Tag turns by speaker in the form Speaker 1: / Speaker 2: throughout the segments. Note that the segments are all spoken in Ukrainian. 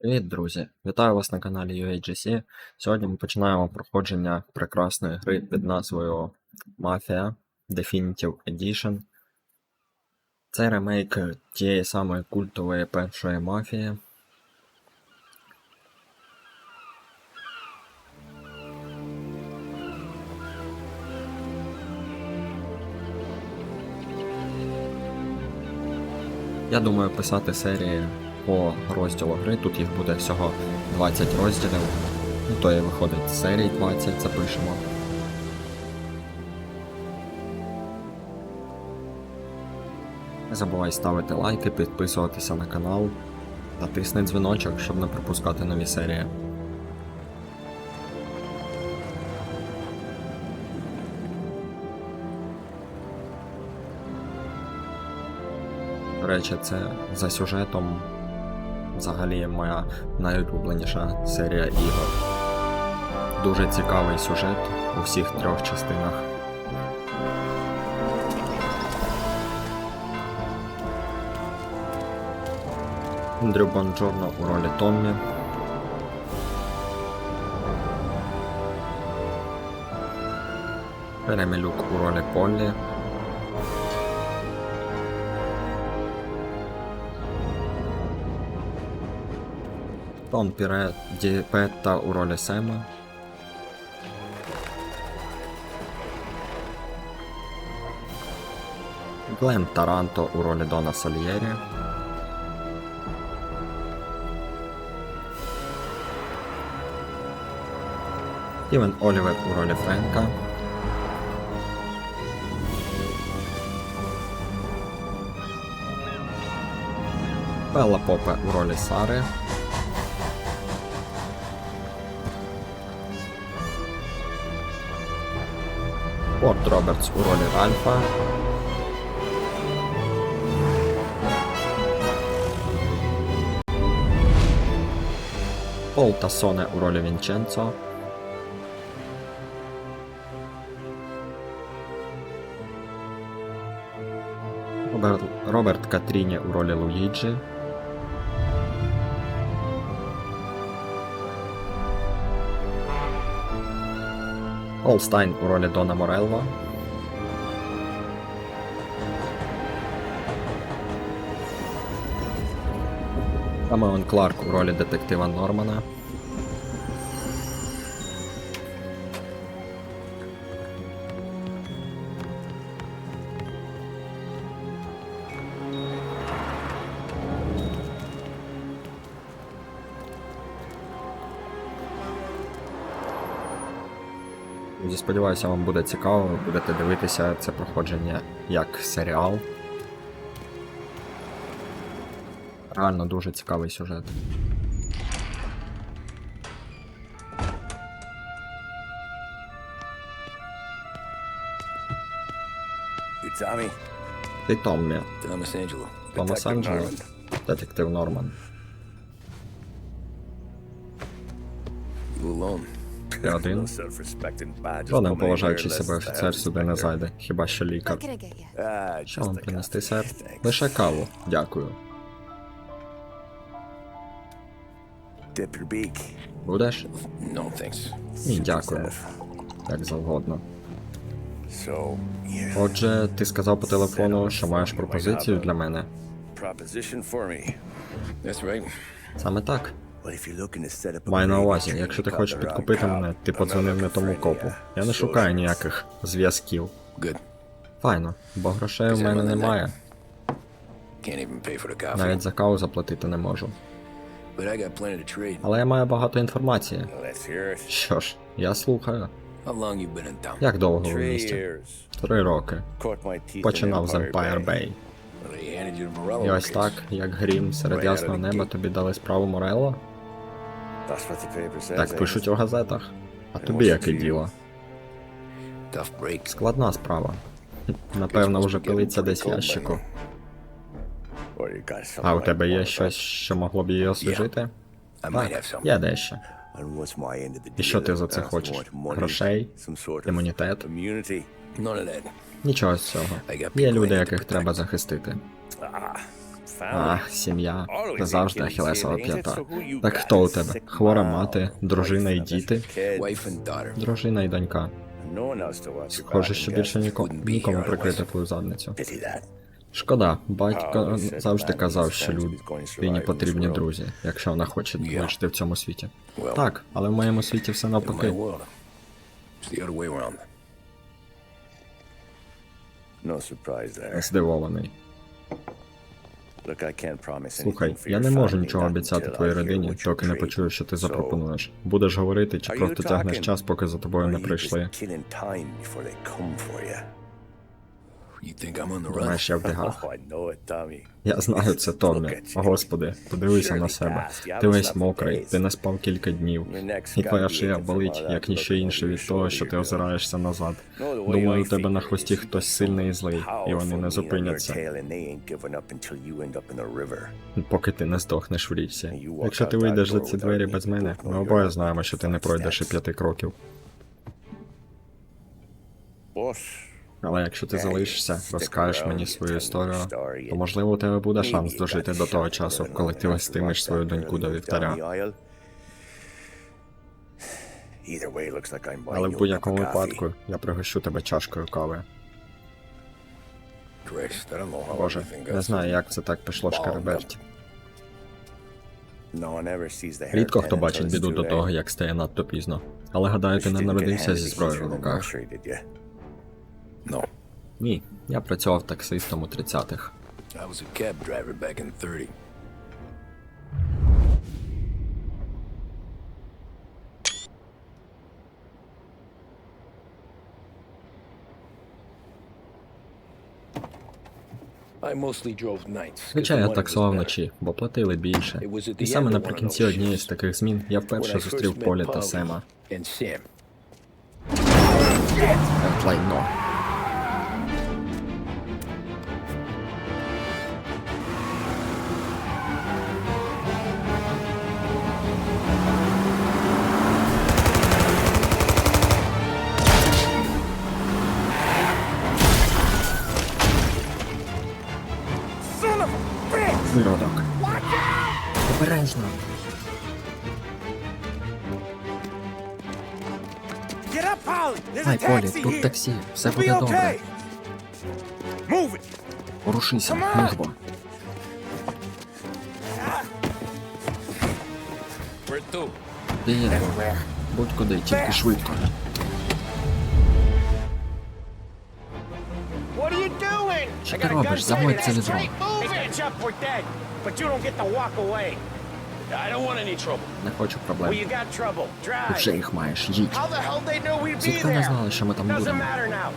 Speaker 1: Привіт, друзі! Вітаю вас на каналі UAGC. Сьогодні ми починаємо проходження прекрасної гри під назвою Mafia Definitive Edition. Це ремейк тієї самої культової першої мафії. Я думаю писати серії по розділу гри. Тут їх буде всього 20 розділів. Ну, то і виходить серій 20, запишемо. Не забувай ставити лайки, підписуватися на канал та тисни дзвіночок, щоб не пропускати нові серії. До речі, це за сюжетом взагалі моя найулюбленіша серія ігор. Дуже цікавий сюжет у всіх трьох частинах. Дрю Бонджорно у ролі Томмі. Ремі Люк у ролі Поллі. Тон Піре Ді Петта у ролі Сема. Глен Таранто у ролі Дона Сальєрі. Стівен Олівер у ролі Френка. Белла Попе у ролі Сари. Форд Робертс у ролі Ральфа. Пол Тассоне у ролі Вінченцо. Роберт, Роберт Катріні у ролі Луїджі. Олстайн у ролі Дона Морелло. Камеон Кларк у ролі детектива Нормана. Сподіваюся, вам буде цікаво, ви будете дивитися це проходження як серіал. Реально дуже цікавий сюжет. Ти Томмі, Томас Анджело, детектив Норман. Ти один.
Speaker 2: Coming
Speaker 1: поважаючий
Speaker 2: here
Speaker 1: себе офіцер сюди не зайде, хіба що лікар. Що вам принести, сер? Лише каву, дякую. Будеш? Ні, дякую. Як завгодно. Отже, ти сказав по телефону, що маєш пропозицію для мене. Саме так. Маю на увазі, якщо ти хочеш підкупити мене, ти подзвонив не тому копу. Я не шукаю ніяких зв'язків. Файно, бо грошей у мене немає. Навіть за каву заплатити не можу. Але я маю багато інформації. Що ж, я слухаю. Як довго ви в місті? Три роки. Починав з Empire Bay. І ось так, як грім серед ясного неба тобі дали справу Морелло? Так пишуть у газетах. А тобі яке діло? Складна справа. Напевно, вже пилиться десь в ящику. А у тебе є щось, що могло б її освіжити? Так, є дещо. І що ти за це хочеш? Грошей? Імунітет? Нічого з цього. Є люди, яких треба захистити. А, сім'я. Це завжди ахілесова п'ята. Так хто у тебе? Хвора мати, дружина і діти? Дружина і донька. Схоже, що більше ніко... нікому прикрити твою задницю. Шкода, батько завжди казав, що людині потрібні друзі, якщо вона хоче вижити в цьому світі. Так, але в моєму світі все навпаки. Здивований. Слухай, я не можу нічого обіцяти твоїй родині, доки не почую, що ти запропонуєш. Будеш говорити, чи просто тягнеш час, поки за тобою не прийшли. Думаєш, я в бігах.
Speaker 3: Oh, I know it, Tommy.
Speaker 1: Я знаю це, Томмі. О, Господи, подивися на себе. Ти весь мокрий, ти не спав кілька днів. І твоя шия болить, як ніщо інше від того, що ти озираєшся назад. Думаю, у тебе на хвості хтось сильний і злий, і вони не зупиняться, поки ти не здохнеш в річці. Якщо ти вийдеш за ці двері без мене, ми обоє знаємо, що ти не пройдеш і п'яти кроків.
Speaker 3: But
Speaker 1: Але якщо ти залишишся, розкажеш мені свою історію, то можливо у тебе буде шанс дожити до того часу, коли ти вестимеш свою доньку до вівтаря. Але в будь-якому випадку я пригощу тебе чашкою кави. Боже, не знаю, як це так пішло
Speaker 3: the
Speaker 1: Рідко хто бачить біду до того, як стає надто пізно. Але гадаю, ти не народився зі зброєю в руках.
Speaker 2: No,
Speaker 1: Ні, я працював таксистом у 30-х.
Speaker 2: I was a cab driver back in 30. I mostly drove nights. 'cause
Speaker 1: Звичайно, я таксував вночі, бо платили більше. І саме наприкінці однієї з таких змін я вперше зустрів Полі та Сема. лайно.
Speaker 4: Get up, Polly! There's a
Speaker 1: Ай, Полі, тут таксі, все буде добре. Порушися? Де є? Будь-куди, тільки швидко. Що ти робиш? Заводь це відро.
Speaker 4: Hey,
Speaker 1: Не хочу
Speaker 4: Well,
Speaker 1: проблем.
Speaker 4: you got trouble.
Speaker 1: Ти вже їх маєш, їдь.
Speaker 4: How the hell they know we'd be
Speaker 1: Звідки вони знали, що ми там будемо?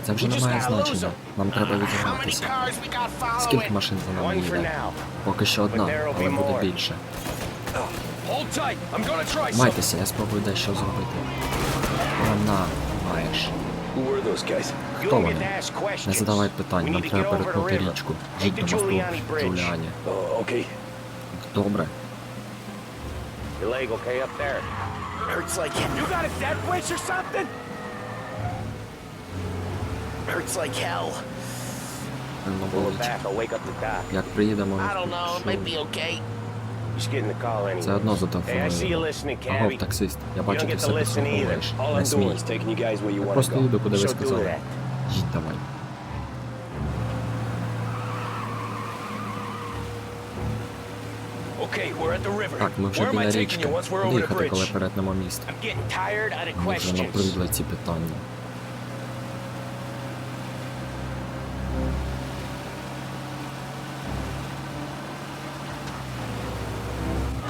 Speaker 1: Це вже
Speaker 4: We
Speaker 1: не має значення. Нам треба відігратися. Скільки машин за нами їде? Поки що одна, але буде більше. Майтеся, я спробую дещо зробити. Вона маєш. Хто вони? Не задавай питань, нам треба перетнути річку. Жить до мосту. Джуліані.
Speaker 2: Oh.
Speaker 1: Добре.
Speaker 4: Your leg okay up there? Hurts like hell. You got a dead wish or something? Hurts like hell.
Speaker 1: Сильно
Speaker 4: Pull it back. I'll wake up the doc.
Speaker 1: Як приїдемо,
Speaker 4: I don't know. It might be okay. Just get in the call anyway.
Speaker 1: це одно
Speaker 4: Hey, I see you
Speaker 1: зателефоную.
Speaker 4: listening,
Speaker 1: Агов,
Speaker 4: cabby.
Speaker 1: таксист, я
Speaker 4: You
Speaker 1: бачу,
Speaker 4: don't
Speaker 1: ти
Speaker 4: get
Speaker 1: все
Speaker 4: listen either.
Speaker 1: підслуховуєш.
Speaker 2: All
Speaker 1: Не
Speaker 2: I'm doing
Speaker 1: смій.
Speaker 2: is taking you guys where you
Speaker 1: Я
Speaker 2: want to
Speaker 1: просто
Speaker 2: go.
Speaker 1: їду, куди ви
Speaker 4: So do
Speaker 1: сказали.
Speaker 4: that.
Speaker 1: Їдь давай. Так, ми вже біля річки.
Speaker 2: over
Speaker 1: їхати, коли перетнемо міст?
Speaker 4: I'm getting tired out of
Speaker 1: Мені вже набридли ці питання.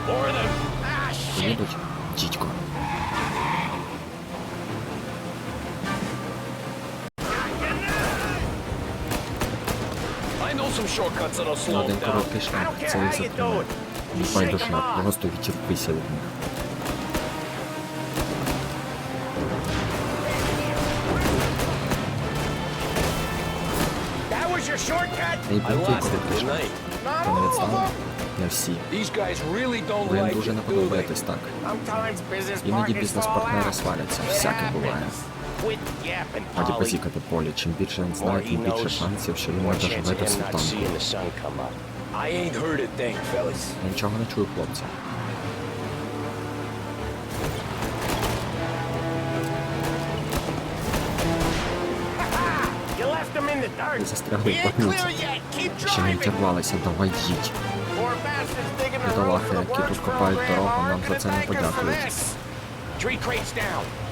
Speaker 4: Ah.
Speaker 1: Їдуть? Дідько. Один короткий шлях. Це
Speaker 4: do
Speaker 1: затримає.
Speaker 4: Off.
Speaker 1: просто відчерпися від них.
Speaker 2: Didn't
Speaker 1: шлях.
Speaker 2: I?
Speaker 4: Not
Speaker 1: Ти відстав?
Speaker 4: them.
Speaker 1: Не всі.
Speaker 2: Like
Speaker 1: дуже не подобаєтесь так. Іноді бізнес-партнери сваляться, всяке буває.
Speaker 4: Polly.
Speaker 1: позікати полі. Чим більше він знає, тим більше шансів, що він може
Speaker 4: chance of
Speaker 1: живити
Speaker 2: I ain't heard a thing, fellas.
Speaker 1: Нічого не чую, хлопці.
Speaker 4: You left them in the dirt.
Speaker 1: застрягли в багнюці. Ще не відірвалися, давай їдь. Бідолахи, які тут копають дорогу, нам за це не подякують.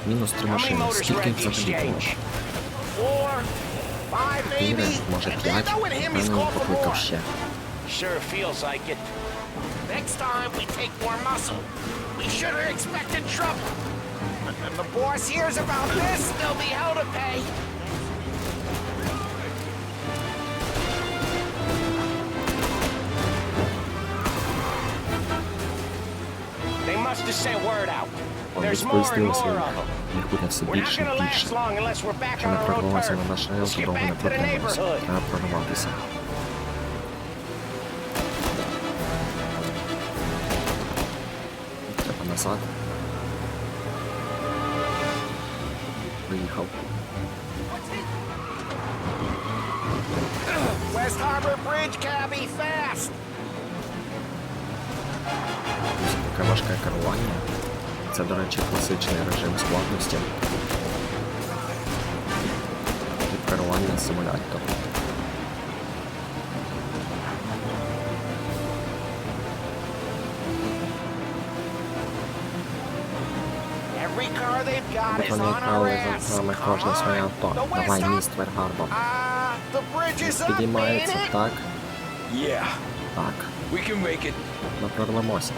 Speaker 1: Мінус три машини. Скільки їх взагалі було?
Speaker 4: maybe.
Speaker 1: може п'ять.
Speaker 4: for
Speaker 1: покликав ще.
Speaker 4: Sure feels like it. Next time we take more muscle. We should have expected trouble. And the boss hears about this, there'll be hell to pay. They must have sent word out.
Speaker 1: Вони
Speaker 4: There's more and
Speaker 1: сповістили
Speaker 4: more
Speaker 1: своїх.
Speaker 4: of them.
Speaker 1: Їх буде все
Speaker 4: We're not
Speaker 1: більше
Speaker 4: gonna
Speaker 1: і
Speaker 4: last
Speaker 1: більше.
Speaker 4: long unless we're back
Speaker 1: Якщо
Speaker 4: on
Speaker 1: не
Speaker 4: our own
Speaker 1: прорвалося на
Speaker 4: turf.
Speaker 1: наш райл,
Speaker 4: Let's
Speaker 1: то
Speaker 4: get
Speaker 1: довго не
Speaker 4: back to the
Speaker 1: протримаємося.
Speaker 4: neighborhood.
Speaker 1: Треба прорватися. Назад. Виїхав.
Speaker 4: West Harbor Bridge, cabby, fast!
Speaker 1: Таке важке керування. Це, до речі, класичний режим складності. Від керування симулятор.
Speaker 4: Is
Speaker 1: Вони
Speaker 4: ass.
Speaker 1: за нами своє
Speaker 4: on.
Speaker 1: авто. Давай, міст Вергарбо.
Speaker 4: Ah,
Speaker 1: Підіймається, так? Так. Ми прорвемося.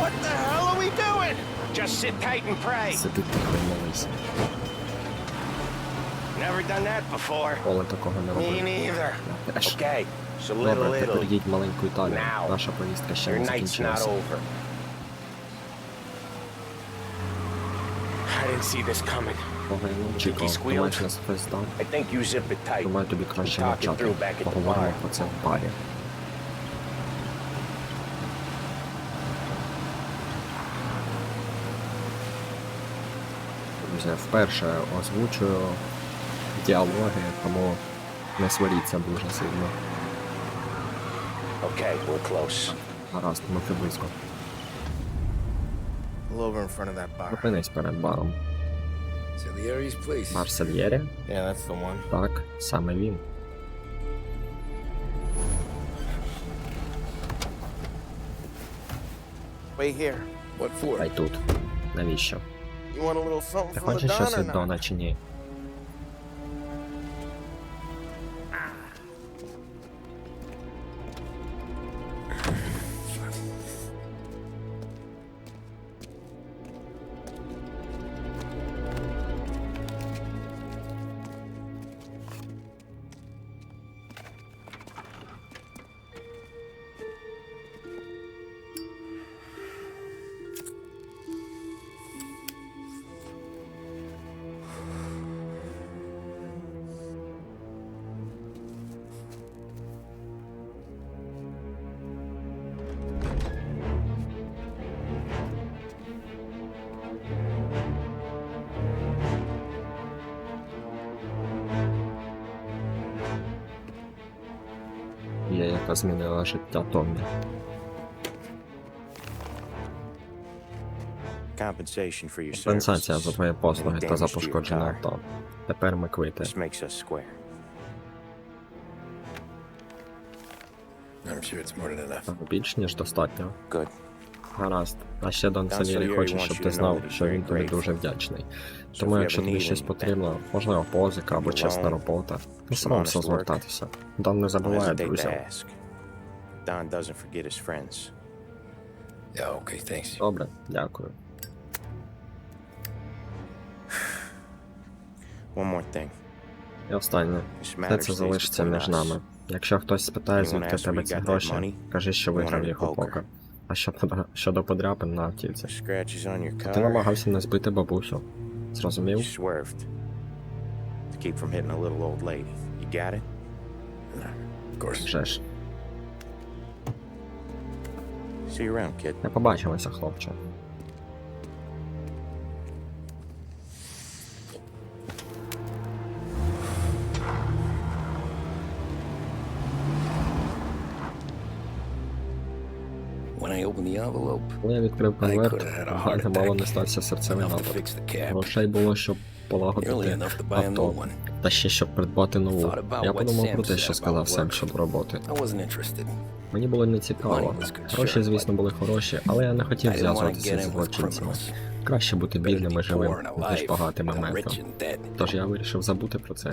Speaker 4: What the hell are we doing? Just sit tight and pray.
Speaker 1: Сиди тихо і молись.
Speaker 4: Never done that before.
Speaker 1: Коли такого не
Speaker 4: Me
Speaker 1: робив. Добре, тепер їдь маленьку Італію. Наша поїздка ще
Speaker 4: Your
Speaker 1: не
Speaker 4: night's not
Speaker 1: закінчилася.
Speaker 4: over. I didn't see this coming.
Speaker 1: Очікував.
Speaker 4: squealed?
Speaker 1: Думаєш, нас хтось здав?
Speaker 4: I think you zip it tight.
Speaker 1: Думаю, тобі краще
Speaker 4: Talk it
Speaker 1: мовчати.
Speaker 4: through back at the
Speaker 1: Поговоримо
Speaker 4: bar.
Speaker 1: про це в барі. Друзі, вперше озвучую діалоги, тому не сваріться дуже сильно.
Speaker 4: Okay, we're close.
Speaker 1: Гаразд, ми вже близько.
Speaker 5: Pull over in front of that bar.
Speaker 1: Зупинись перед баром. Сальєрі?
Speaker 5: Yeah, that's the one.
Speaker 1: Так, саме він.
Speaker 5: Wait here. What for?
Speaker 1: Дай тут. Навіщо?
Speaker 5: You want a little something
Speaker 1: Ти хочеш щось
Speaker 5: or
Speaker 1: від
Speaker 5: not?
Speaker 1: Дона чи ні? Яка змінила життя Томмі.
Speaker 3: Compensation
Speaker 1: Компенсація за твої послуги та за пошкоджене авто. Тепер ми квити. Більш ніж достатньо. Гаразд. А ще Дон Сальєрі хоче, щоб ти знав, що він тобі дуже вдячний. Тому якщо тобі щось потрібно, можливо, позика або чесна робота, не соромся звертатися. Дон не забуває друзів.
Speaker 3: Don doesn't forget his friends.
Speaker 5: Yeah, okay, thanks.
Speaker 1: Добре, дякую.
Speaker 3: One more thing.
Speaker 1: І останнє. Все це залишиться між нами. Якщо хтось спитає, звідки тебе ці гроші, кажи, що виграв їх у покер. А що подра- щодо подряпин на автівці? Ти намагався не збити бабусю. Зрозумів?
Speaker 3: You swerved. See you around, kid.
Speaker 1: Не побачилися, хлопче. Коли я відкрив конверт, мене мало не стався серцевий напад. Грошей було, щоб полагодити авто, та ще щоб придбати нову. Я подумав про те, що сказав Сем щодо роботи. Мені було не цікаво. Гроші, звісно, були хороші, але я не хотів зв'язуватися зі злочинцями. Краще бути бідним і живим, ніж багатим і мертвим. Тож я вирішив забути про це.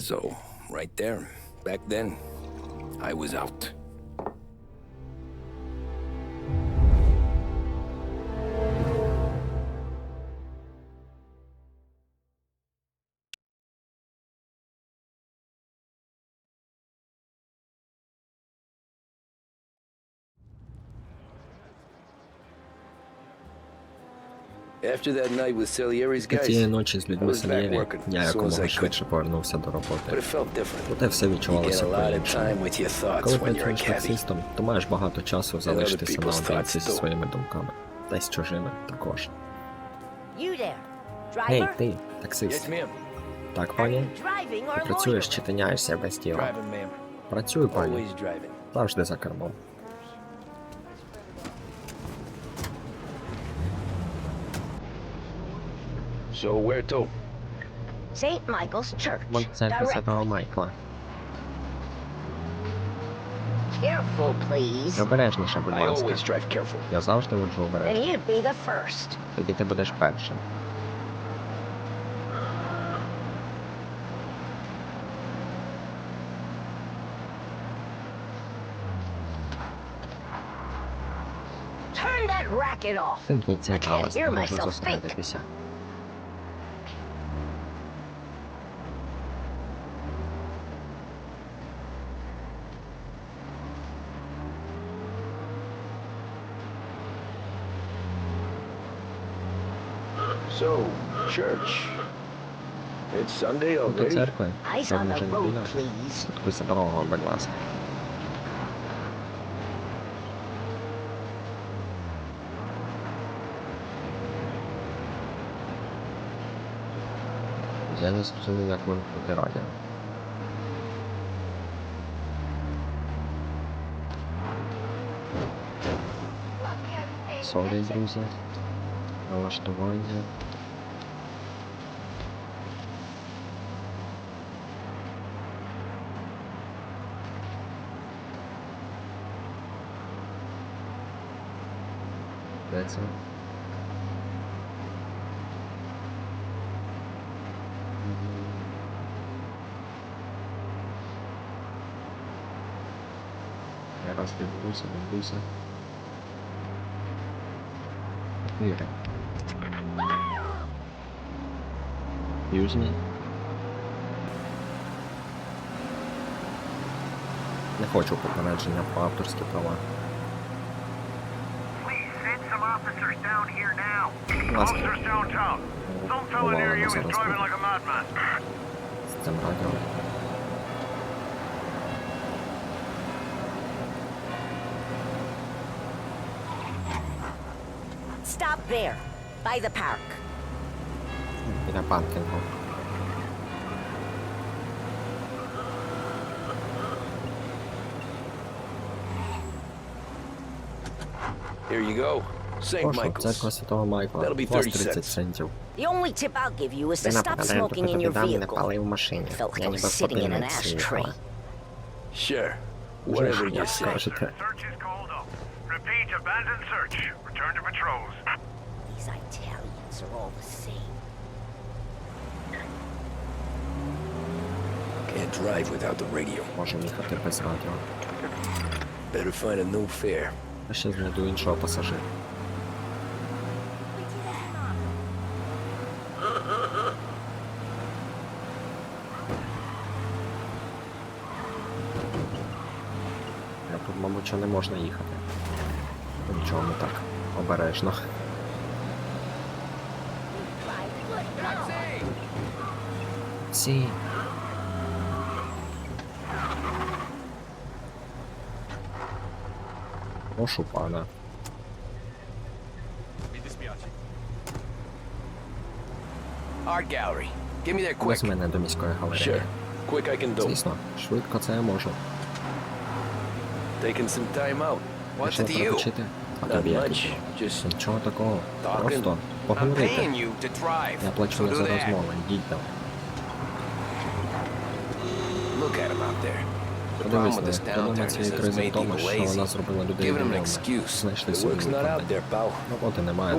Speaker 1: Цієї ночі з людьми
Speaker 2: I
Speaker 1: Сальєрі я
Speaker 2: as soon as I
Speaker 1: якомога швидше повернувся до
Speaker 2: but
Speaker 1: роботи.
Speaker 2: it felt different.
Speaker 1: Проте все відчувалося
Speaker 2: a lot of
Speaker 1: по-іншому.
Speaker 2: time with your thoughts
Speaker 1: Коли
Speaker 2: when you're
Speaker 1: працюєш таксистом, то маєш багато часу залишитися
Speaker 2: people's
Speaker 1: наодинці зі своїми думками. Та й з чужими також. Гей, ти, таксист. Так, пані? Ти працюєш чи тиняєшся без
Speaker 2: ma'am.
Speaker 1: Працюю, пані. Завжди за кермом.
Speaker 2: So where to?
Speaker 6: St. Michael's Church.
Speaker 1: Вон церква
Speaker 6: Direct.
Speaker 1: Святого Майкла.
Speaker 6: Careful, please.
Speaker 1: Обережніше, будь
Speaker 2: I
Speaker 1: ласка.
Speaker 2: always drive careful.
Speaker 1: Я завжди воджу
Speaker 6: And
Speaker 1: обережно.
Speaker 6: you'd be the first.
Speaker 1: Тоді ти будеш першим.
Speaker 6: Turn that racket off.
Speaker 1: Тимкніть
Speaker 6: I can't
Speaker 1: галас,
Speaker 6: hear
Speaker 1: не можу
Speaker 6: myself think.
Speaker 1: зосередитися.
Speaker 2: So, church. It's Sunday
Speaker 1: До
Speaker 2: already?
Speaker 1: церкви.
Speaker 6: Eyes
Speaker 1: Щоб
Speaker 6: on
Speaker 1: може
Speaker 6: the
Speaker 1: не
Speaker 6: road,
Speaker 1: біля.
Speaker 6: please.
Speaker 1: Слідкуйся дорогу, будь ласка. Я не зрозумів, як вимкнути радіо. Сорі, друзі. Налаштування. Де це? Я раз дивлюся,
Speaker 7: Officers downtown. Some fella near you is
Speaker 1: Well,
Speaker 7: driving like a madman.
Speaker 1: З цим радіо.
Speaker 6: Stop there, by the park.
Speaker 1: Pinapatin ko.
Speaker 2: Here you go. St. Michael's. That'll be 30 cents.
Speaker 6: The only tip I'll give you is to stop smoking in your vehicle. Felt like I was sitting in an ashtray.
Speaker 2: Sure. Whatever you say.
Speaker 7: Search is called up. Repeat, abandoned search. Return to patrols.
Speaker 6: These Italians are all the same.
Speaker 2: Can't drive without the radio.
Speaker 1: Можемо їхати без радіо.
Speaker 2: Better find a new fare.
Speaker 1: Я ще знайду іншого пасажира. Я тут, мабуть, що не можна їхати. Нічого не так. Обережно. Сі. Прошу пана.
Speaker 2: Art gallery. Give me that quick.
Speaker 1: Ось мене до міської галереї.
Speaker 2: Sure. Quick I can do.
Speaker 1: Звісно, швидко це я можу.
Speaker 2: Taking some time out. What's it to you?
Speaker 1: А тобі як?
Speaker 2: Just
Speaker 1: Нічого такого. Просто
Speaker 8: I'm
Speaker 1: поговорити.
Speaker 8: you to drive.
Speaker 1: Я плачу
Speaker 8: so
Speaker 1: не
Speaker 8: do
Speaker 1: за
Speaker 8: that.
Speaker 1: розмови, йдіть там.
Speaker 8: Look at him out there.
Speaker 1: Подивись. Проблема цієї кризи в тому, що вона зробила людей вільними. Знайшли собі виправдання. Роботи немає.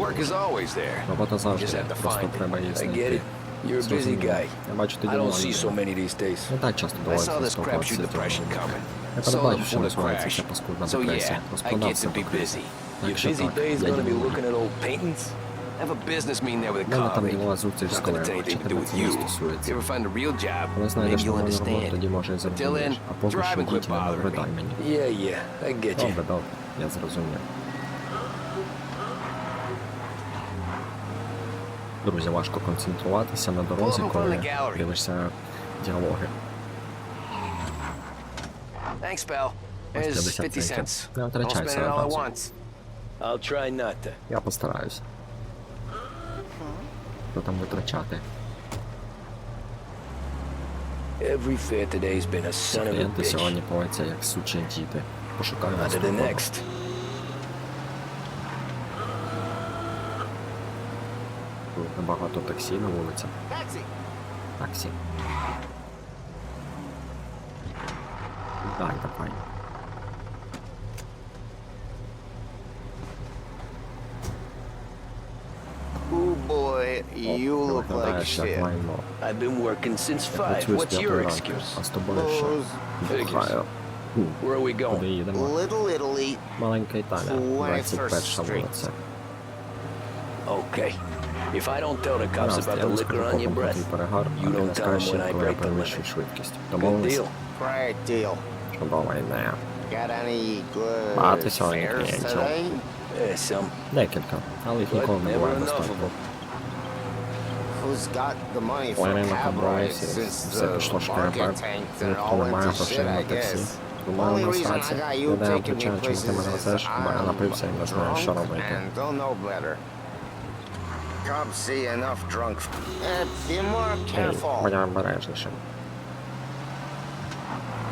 Speaker 1: Робота завжди, просто треба її знайти.
Speaker 2: it. You're a busy
Speaker 1: Зрозуміло.
Speaker 2: guy.
Speaker 1: Я бачу, ти
Speaker 2: I don't see so
Speaker 1: діловий.
Speaker 2: many these days.
Speaker 1: Не так часто
Speaker 8: I
Speaker 1: доводиться
Speaker 8: saw this crapshoot
Speaker 1: спілкуватися з
Speaker 8: depression
Speaker 1: людьми.
Speaker 8: coming.
Speaker 1: Я
Speaker 8: the
Speaker 1: що називається
Speaker 8: crash.
Speaker 1: ця паскудна
Speaker 8: So
Speaker 1: депресія.
Speaker 8: yeah, I get
Speaker 1: Розпродався
Speaker 8: to be
Speaker 1: поки.
Speaker 8: busy.
Speaker 2: Your
Speaker 1: Так що так, я
Speaker 2: gonna be
Speaker 1: діловий.
Speaker 2: looking at old paintings?
Speaker 8: I have a business meeting there with a
Speaker 1: У мене там
Speaker 8: colleague.
Speaker 1: ділова зустріч з
Speaker 8: Not that it's
Speaker 1: колегою, чи
Speaker 8: anything to do
Speaker 1: тебе
Speaker 8: with
Speaker 1: це не
Speaker 8: you. If
Speaker 1: стосується.
Speaker 8: you ever find a real job,
Speaker 1: Коли
Speaker 8: maybe
Speaker 1: знайдеш
Speaker 8: you'll
Speaker 1: нормальну роботу,
Speaker 8: understand.
Speaker 1: тоді може і
Speaker 8: Until then,
Speaker 1: зрозумієш. А поки
Speaker 8: drive
Speaker 1: що
Speaker 8: and quit
Speaker 1: дітей не
Speaker 8: bothering
Speaker 1: вридай
Speaker 8: me.
Speaker 1: мені.
Speaker 2: Yeah, yeah. I get you.
Speaker 1: Добре, добре, я зрозумів. Друзі, важко концентруватися на дорозі,
Speaker 8: Welcome from
Speaker 1: коли
Speaker 8: the gallery.
Speaker 1: дивишся діалоги.
Speaker 8: Thanks, pal.
Speaker 1: Ось
Speaker 8: Here's
Speaker 1: 50
Speaker 8: 50
Speaker 1: центів.
Speaker 8: cents.
Speaker 1: Не
Speaker 8: Don't
Speaker 1: втрачай
Speaker 8: spend it
Speaker 1: себе
Speaker 8: all at
Speaker 1: одразу.
Speaker 8: once.
Speaker 2: I'll try not to.
Speaker 1: Я постараюся. Що там витрачати?
Speaker 2: Every fair today's been a son of a bitch.
Speaker 1: сьогодні поводяться як сучі діти. Пошукаю наступного.
Speaker 2: next.
Speaker 1: Тут Багато таксі на вулицях.
Speaker 5: Taxi.
Speaker 1: Таксі. Дай, давай.
Speaker 5: Oh boy, you
Speaker 1: Ти
Speaker 5: look like
Speaker 1: виглядаєш як
Speaker 5: shit.
Speaker 1: лайно.
Speaker 2: I've been working since
Speaker 1: Я
Speaker 2: five.
Speaker 1: працюю з
Speaker 2: What's
Speaker 1: п'ятої
Speaker 2: your
Speaker 1: ранку,
Speaker 2: excuse?
Speaker 1: а з тобою що?
Speaker 5: Figures.
Speaker 1: Бухаю. Хм,
Speaker 2: Where are we
Speaker 1: Куди
Speaker 2: going?
Speaker 1: їдемо?
Speaker 5: Little Italy.
Speaker 1: Маленька Італія,
Speaker 5: 21st
Speaker 1: 21
Speaker 5: Street.
Speaker 1: вулиця.
Speaker 2: Okay. If I don't tell the cops
Speaker 1: Гаразд,
Speaker 2: about
Speaker 1: я
Speaker 2: the
Speaker 1: не
Speaker 2: liquor
Speaker 1: скажу
Speaker 2: on your
Speaker 1: копам про
Speaker 2: breath,
Speaker 1: твій перегар, а
Speaker 2: you
Speaker 1: ти
Speaker 2: don't
Speaker 1: не
Speaker 2: tell
Speaker 1: скажеш
Speaker 2: them
Speaker 1: їм,
Speaker 2: when I
Speaker 1: коли я
Speaker 2: break the
Speaker 1: перевищую
Speaker 2: limit.
Speaker 1: швидкість.
Speaker 2: Good
Speaker 1: Домовились?
Speaker 2: deal.
Speaker 5: Great deal.
Speaker 1: Чудова ідея.
Speaker 5: Got any good
Speaker 1: Багато сьогодні
Speaker 5: fares
Speaker 1: клієнтів.
Speaker 5: today?
Speaker 2: Yeah, some.
Speaker 1: Декілька, але їх
Speaker 2: But
Speaker 1: ніколи не
Speaker 2: never
Speaker 1: буває
Speaker 2: enough of
Speaker 1: достатньо.
Speaker 2: Them.
Speaker 5: Who's got the money for
Speaker 1: Плани на
Speaker 5: cab
Speaker 1: Хабровесі,
Speaker 5: rides since
Speaker 1: все
Speaker 5: the
Speaker 1: пішло
Speaker 5: market
Speaker 1: шкерепер.
Speaker 5: tanked and
Speaker 1: Ніхто
Speaker 5: all
Speaker 1: не
Speaker 5: went
Speaker 1: має
Speaker 5: to
Speaker 1: грошей
Speaker 5: shit,
Speaker 1: на
Speaker 5: I
Speaker 1: таксі.
Speaker 5: guess?
Speaker 1: Думаю,
Speaker 5: Only
Speaker 1: на
Speaker 5: reason I
Speaker 1: сраці.
Speaker 5: got you
Speaker 1: Ідея
Speaker 5: taking me
Speaker 1: причина, чому ти мене
Speaker 5: places is
Speaker 1: везеш, бо я
Speaker 5: I'm
Speaker 1: напився і не знаю, що
Speaker 5: drunk
Speaker 1: робити.
Speaker 5: and don't know better. Cops see enough drunk. Uh, be more
Speaker 1: Ей,
Speaker 5: careful.
Speaker 1: будь обережніше.
Speaker 5: Cops see enough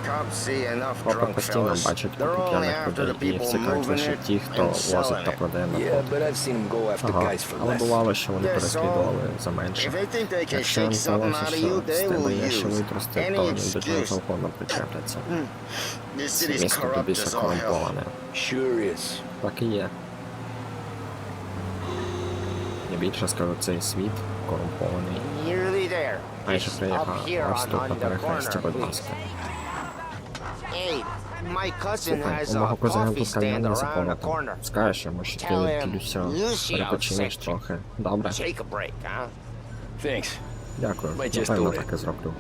Speaker 1: Копи постійно бачать
Speaker 5: They're
Speaker 1: п'яних людей, і
Speaker 5: people
Speaker 1: лише ті, хто возить та продає
Speaker 2: Yeah,
Speaker 1: наркотики.
Speaker 2: but I've seen go after
Speaker 1: Ага,
Speaker 2: guys for
Speaker 1: але бувало, що вони переслідували за менше.
Speaker 5: If they think they can
Speaker 1: Якщо їм
Speaker 5: shake something
Speaker 1: здалося,
Speaker 5: out of you,
Speaker 1: що з тебе є що
Speaker 5: use
Speaker 1: витрусти, то вони до чого завгодно причепляться.
Speaker 5: This city's
Speaker 1: Місто
Speaker 5: hell.
Speaker 1: корумповане.
Speaker 2: Sure is.
Speaker 1: Так і є. Я більше скажу, цей світ корумпований. Майже приїхав. Ось тут на перехресті, будь ласка.
Speaker 5: Hey, my cousin has
Speaker 1: мого
Speaker 5: a
Speaker 1: кузена
Speaker 5: coffee
Speaker 1: тут
Speaker 5: stand
Speaker 1: кальянна
Speaker 5: around the corner.
Speaker 1: Скажеш йому, що ти
Speaker 5: Lucio
Speaker 1: перепочинеш трохи. Добре?
Speaker 5: Take a break, huh?
Speaker 2: Thanks.
Speaker 1: Дякую. Напевно, так і зроблю.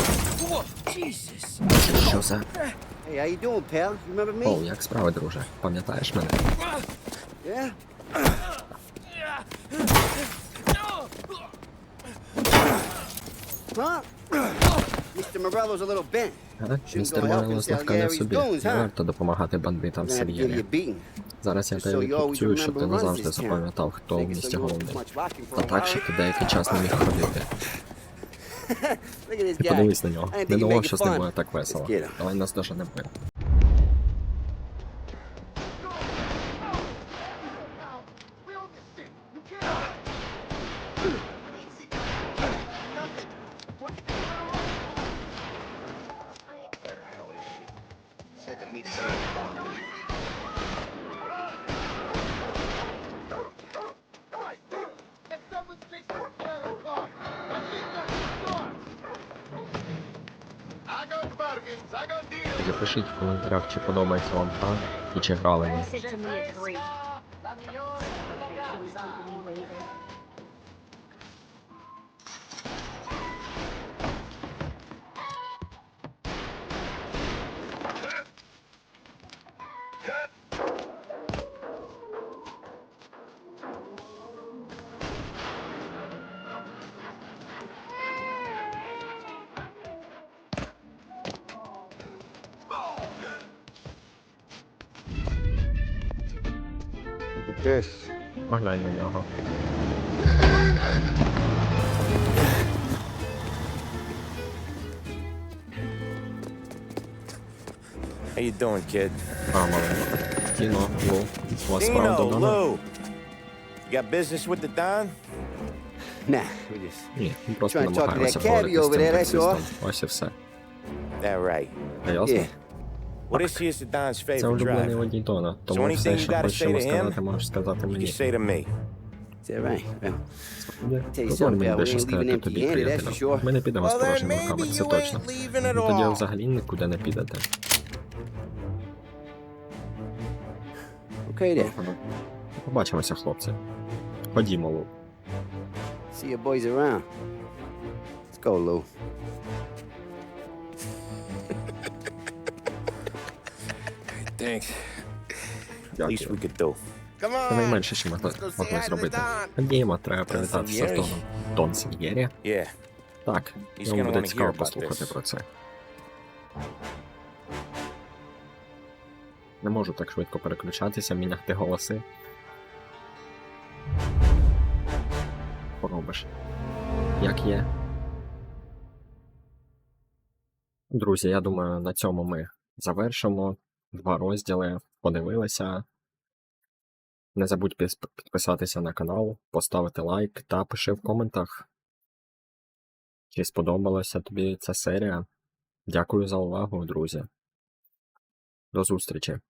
Speaker 1: Що за?
Speaker 9: Hey, how you doing, pal? You remember me?
Speaker 1: О, як справи, друже? Пам'ятаєш мене? Ага, Містер Морело слегка не собі. Не варто допомагати бандитам
Speaker 9: beating.
Speaker 1: Зараз я тебе відпрацюю, щоб ти назавжди запам'ятав, хто в місті головний. Та так, що ти деякий час не міг ходити. Ти подивись на нього. Не думав, що з ним буде так весело. Давай нас дуже не Запишіть в коментарях, чи подобається вам гра і чи грали ви. Поглянь на нього.
Speaker 3: How you doing, kid?
Speaker 1: А, маленько. Тіно, Лу. У вас справа
Speaker 3: Dino,
Speaker 1: до Дона?
Speaker 3: Lou. You got business with the Don?
Speaker 9: Nah, we just.
Speaker 1: Ні, він просто
Speaker 9: Trying to talk to
Speaker 1: намагається
Speaker 9: that cabbie
Speaker 1: говорити з
Speaker 9: over
Speaker 1: цим
Speaker 9: there, that's all.
Speaker 1: таксистом. Ось і все.
Speaker 3: That right.
Speaker 1: Серйозно?
Speaker 9: Yeah.
Speaker 1: Це
Speaker 3: favorite
Speaker 1: улюблений водій Дона, тому
Speaker 3: anything
Speaker 1: все,
Speaker 3: you
Speaker 1: що
Speaker 3: gotta
Speaker 1: хочеш
Speaker 3: say
Speaker 1: йому
Speaker 3: to him,
Speaker 1: сказати, можеш сказати
Speaker 3: You
Speaker 1: мені.
Speaker 3: say to me.
Speaker 9: Is that right? Well,
Speaker 1: Ні,
Speaker 9: tell you
Speaker 1: Дозволь мені
Speaker 9: leaving
Speaker 1: сказати тобі, приятелю. Ми не підемо з порожніми руками, це
Speaker 3: you
Speaker 1: точно. Ну, Тоді взагалі нікуди не підете. Побачимося, хлопці. Ходімо, Лу.
Speaker 9: See your boys around. Let's go, Lou.
Speaker 5: Thanks.
Speaker 3: Least we could do.
Speaker 1: Це найменше, що могли,
Speaker 4: Let's go say
Speaker 1: могли
Speaker 4: hi to the
Speaker 1: зробити.
Speaker 4: Don.
Speaker 1: Ходімо, треба привітатися з? Доном. Дон?
Speaker 3: Yeah.
Speaker 1: Так, йому буде цікаво послухати про це. Не можу так швидко переключатися, міняти голоси. Поробиш. Як є. Друзі, я думаю, на цьому ми завершимо. Два розділи. Подивилися. Не забудь підписатися на канал, поставити лайк та пиши в коментах, чи сподобалася тобі ця серія. Дякую за увагу, друзі. До зустрічі!